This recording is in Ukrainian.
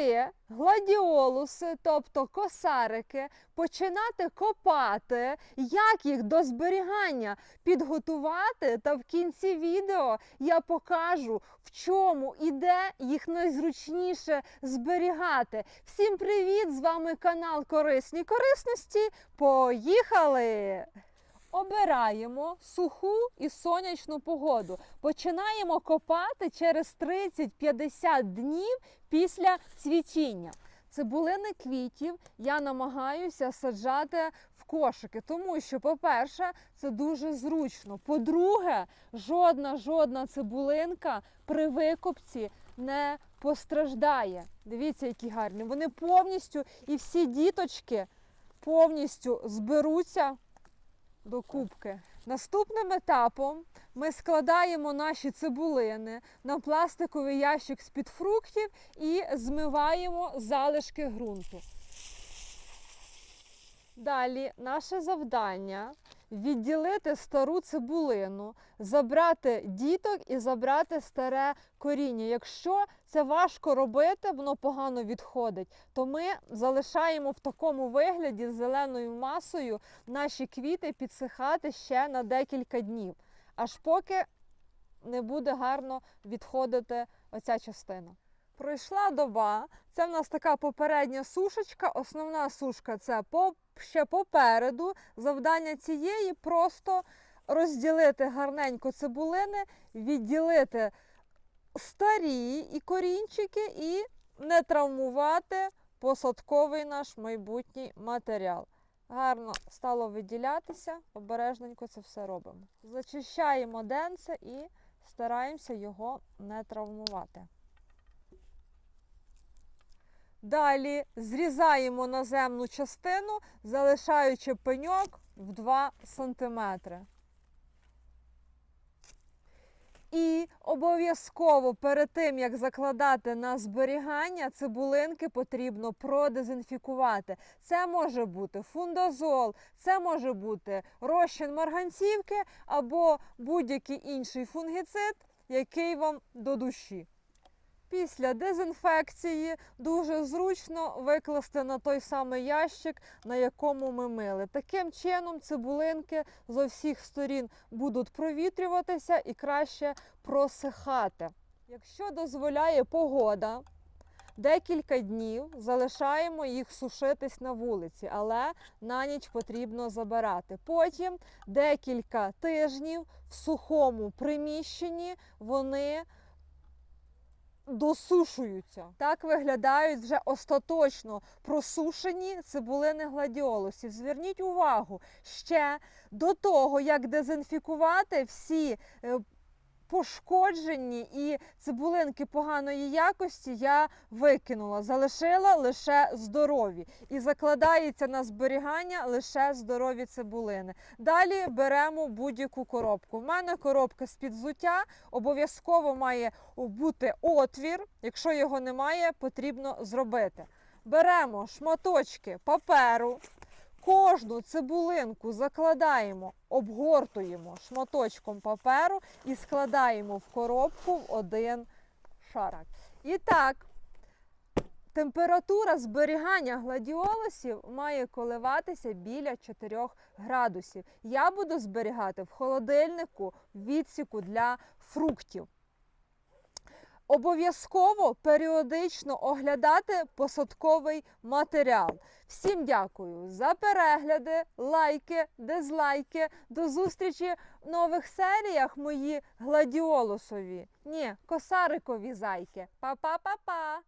коли гладіолуси, тобто косарики, починати копати, як їх до зберігання підготувати, та в кінці відео я покажу, в чому і де їх найзручніше зберігати. Всім привіт! З вами канал Корисні корисності. Поїхали! Обираємо суху і сонячну погоду. Починаємо копати через 30-50 днів після цвітіння. Цибулини квітів я намагаюся саджати в кошики, тому що, по-перше, це дуже зручно. По-друге, жодна жодна цибулинка при викопці не постраждає. Дивіться, які гарні. Вони повністю і всі діточки повністю зберуться до кубки. Наступним етапом ми складаємо наші цибулини на пластиковий ящик з-під фруктів і змиваємо залишки ґрунту. Далі наше завдання відділити стару цибулину, забрати діток і забрати старе коріння. Якщо це важко робити, воно погано відходить, то ми залишаємо в такому вигляді з зеленою масою наші квіти підсихати ще на декілька днів, аж поки не буде гарно відходити оця частина. Пройшла доба. Це в нас така попередня сушечка. Основна сушка це по, ще попереду. Завдання цієї просто розділити гарненько цибулини, відділити старі і корінчики, і не травмувати посадковий наш майбутній матеріал. Гарно стало виділятися, обережненько це все робимо. Зачищаємо денце і стараємося його не травмувати. Далі зрізаємо наземну частину, залишаючи пеньок в 2 см. І обов'язково перед тим, як закладати на зберігання, цибулинки потрібно продезінфікувати. Це може бути фундазол, це може бути розчин марганцівки або будь-який інший фунгіцид, який вам до душі. Після дезінфекції дуже зручно викласти на той самий ящик, на якому ми мили. Таким чином цибулинки з усіх сторін будуть провітрюватися і краще просихати. Якщо дозволяє погода, декілька днів залишаємо їх сушитись на вулиці, але на ніч потрібно забирати. Потім декілька тижнів в сухому приміщенні вони досушуються. Так виглядають вже остаточно просушені цибулини гладіолусів. Зверніть увагу, ще до того, як дезінфікувати всі е, пошкоджені і цибулинки поганої якості я викинула, залишила лише здорові. І закладається на зберігання лише здорові цибулини. Далі беремо будь-яку коробку. У мене коробка з-під взуття, обов'язково має бути отвір. Якщо його немає, потрібно зробити. Беремо шматочки паперу. Кожну цибулинку закладаємо, обгортуємо шматочком паперу і складаємо в коробку в один шарик. І так, температура зберігання гладіолусів має коливатися біля 4 градусів. Я буду зберігати в холодильнику відсіку для фруктів. Обов'язково періодично оглядати посадковий матеріал. Всім дякую за перегляди, лайки, дизлайки. До зустрічі в нових серіях мої гладіолусові. Ні, косарикові зайки. Па-па-па-па!